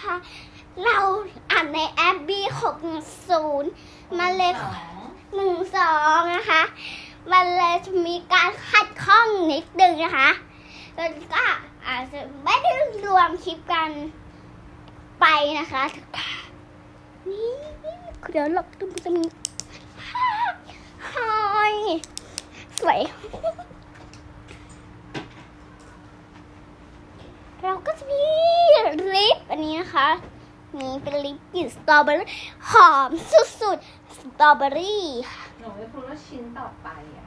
ค่ะเราอ่านในแอป B60 มาเลยหนึ่งสองนะคะ มันเลยจะมีการขัดข้องนิดนึงนะคะแล้วก็อาจจะไม่ได้รวมคลิปกันไปนะคะ นี่เดี๋ยวเราจะมีภาหอยสวย เราก็จะมีลิปอั นนี้นะคะนี่เป็นลิปกลิ่นสตรอเบอรี่หอมสุดๆ สตรอเบอรี่ค่ะหนูไม่พูดว่าชิ้นต่อไปอะ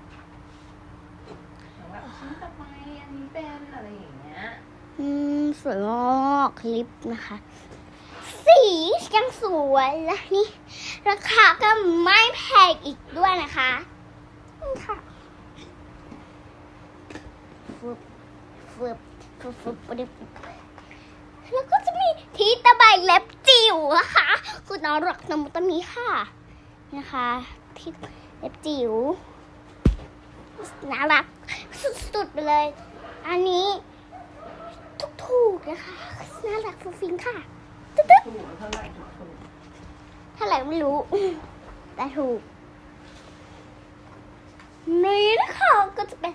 หนูแบบชิ้นต่อไปอันนี้เป็นอะไรอย่างเงี้ย อืมสวยมากลิปนะคะ สียังสวยและนี่ ราคาก็ไม่แพงอีกด้วยนะคะนี่ค่ะฟึบฟึบฟึบฟึบฟึบแล้วก็จะมี ทีตะไบเล็บจิ๋วนะคะคุณน้องรักนมุตมีค่ะนะคะ ที่เล็บจิ๋วน่ารักสุดๆไปเลย อันนี้ถูกๆนะคะน่ารักฟุ้งฟิ้งค่ะตึ๊ดถูกเท่าไหร่ถูกถูกๆเท่าไหร่ไม่รู้ แต่ถูกนี่นะคะก็จะเป็น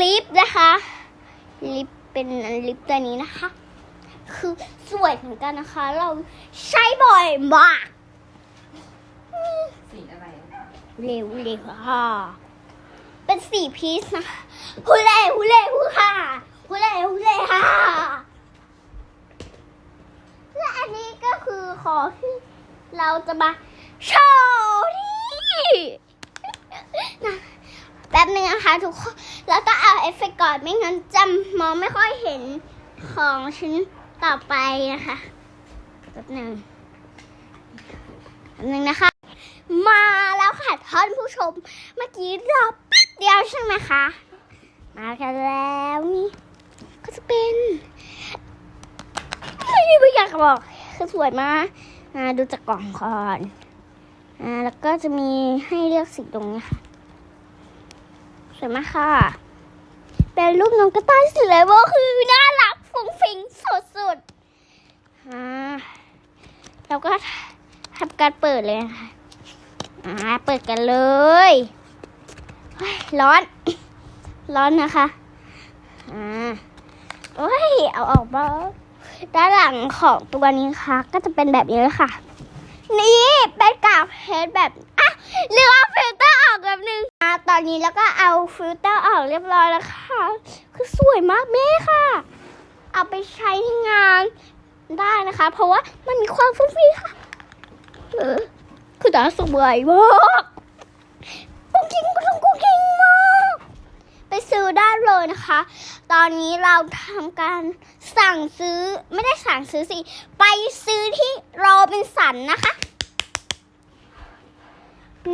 ลิปนะคะ ลิปเป็นลิปตัวนี้นะคะ คือสวยเหมือนกันนะคะ เราใช้บ่อยมากสีอะไรอะเร็วเร็วค่ะเป็นสี่พีซนะคะฮูเล่ฮูเล่ฮูค่ะฮูเล่ฮูเล่ค่ะและอันนี้ก็คือของที่เราจะมาโชว์นี่นะแป๊บนึงนะคะทุกคน แล้วก็เอาเอฟเฟกต์ก่อนไม่งั้นจำมองไม่ค่อยเห็นของชิ้น ต่อไปนะคะแป๊บนึงแป๊บนึงนะคะ มาแล้วค่ะท่านผู้ชม เมื่อกี้รอแป๊บเดียวใช่ไหมคะ มากันแล้วนี่ก็จะเป็นไม่ไม่อยากบอกคือสวยมากอ่าดูจากกล่องก่อนอ่าแล้วก็จะมีให้เลือกสีตรงนี้ค่ะสวยมากค่ะ เป็นรูปน้องกระต่ายสีเลยว่าคือน่ารักฟุ้งฟิ้งสุดๆอ่าแล้ว ก็ทำการเปิดเลยนะคะอ่าเปิดกันเลย ร้อน ร้อนนะคะ อ่าโอ้ย เอาออกมาด้านหลังของตัวนี้ค่ะ ก็จะเป็นแบบนี้เลยค่ะ นี่เป็นกาวเพชรแบบอะลืมเอาฟิลเตอร์ออกแบบนึงอ่าตอนนี้แล้วก็เอาฟิลเตอร์ออกเรียบร้อยแล้วค่ะ คือสวยมากแม่ค่ะ เอาไปใช้งาน ได้นะคะ เพราะว่ามันมีความฟุ้งฟิ้งค่ะเออคือตาสวยมากกุ้งกิ้งกุ้งกุ้งกิ้งมากไปซื้อได้เลยนะคะ ตอนนี้เราทำการสั่งซื้อไม่ได้สั่งซื้อสิ ไปซื้อที่โรบินสันนะคะ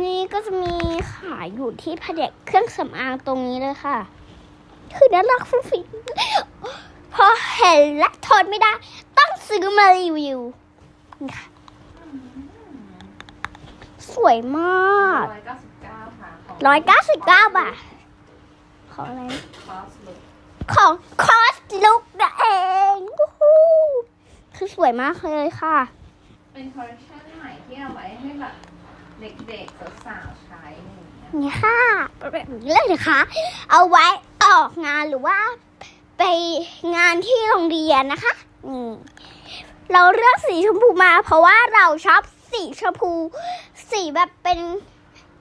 นี่ก็จะมีขายอยู่ที่แผนกเครื่องสำอางตรงนี้เลยค่ะ คือน่ารักฟุ้งฟิ้งพอเห็นและทนไม่ได้ ซื้อมารีวิวนี่ค่ะสวยมากร้อยเก้าสิบเก้าค่ะของร้อยเก้าสิบเก้าบาทของอะไรนะคอสลุกของคอสลุกนะเองวู้ฮู้คือสวยมากเลยค่ะ เป็นคอลเลคชันใหม่ที่เอาไว้ให้แบบเด็กๆสาวๆใช้อะไรอย่างเงี้ยนี่ค่ะแบบนี้เลยนะคะ เอาไว้ออกงานหรือว่าไปงานที่โรงเรียนนะคะนี่ เราเลือกสีชมพูมาเพราะว่าเราชอบสีชมพู สีแบบเป็น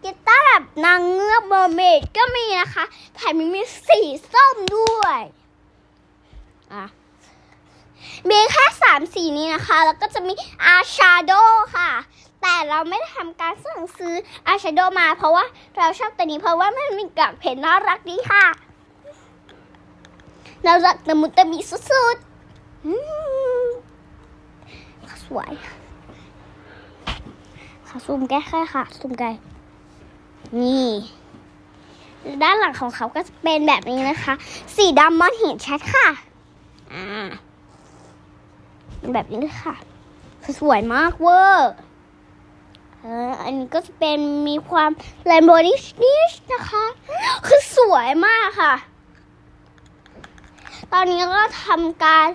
กีตาร์แบบนางเงือกเมอร์เมดก็มีนะคะแถมยังมีสีส้มด้วยอะมีแค่สามสีนี้นะคะ แล้วก็จะมีอาชาโดค่ะ แต่เราไม่ได้ทำการสั่งซื้ออาชาโดมา เพราะว่าเราชอบตัวนี้เพราะว่ามันมีกากเพชรน่ารักดีค่ะน่ารักตะมุตะมีสุดๆ สวยค่ะ ซูมใกล้ๆค่ะซูมใกลนี่ ด้านหลังของเขาก็จะเป็นแบบนี้นะคะ สีดำมอนเห็นชัดค่ะ อ่าเป็นแบบนี้เลยค่ะ คือสวยมากเวอร์เอออันนี้ก็จะเป็นมีความแรนโบนิชนิชนะคะ คือสวยมากค่ะ ตอนนี้ก็ทำการ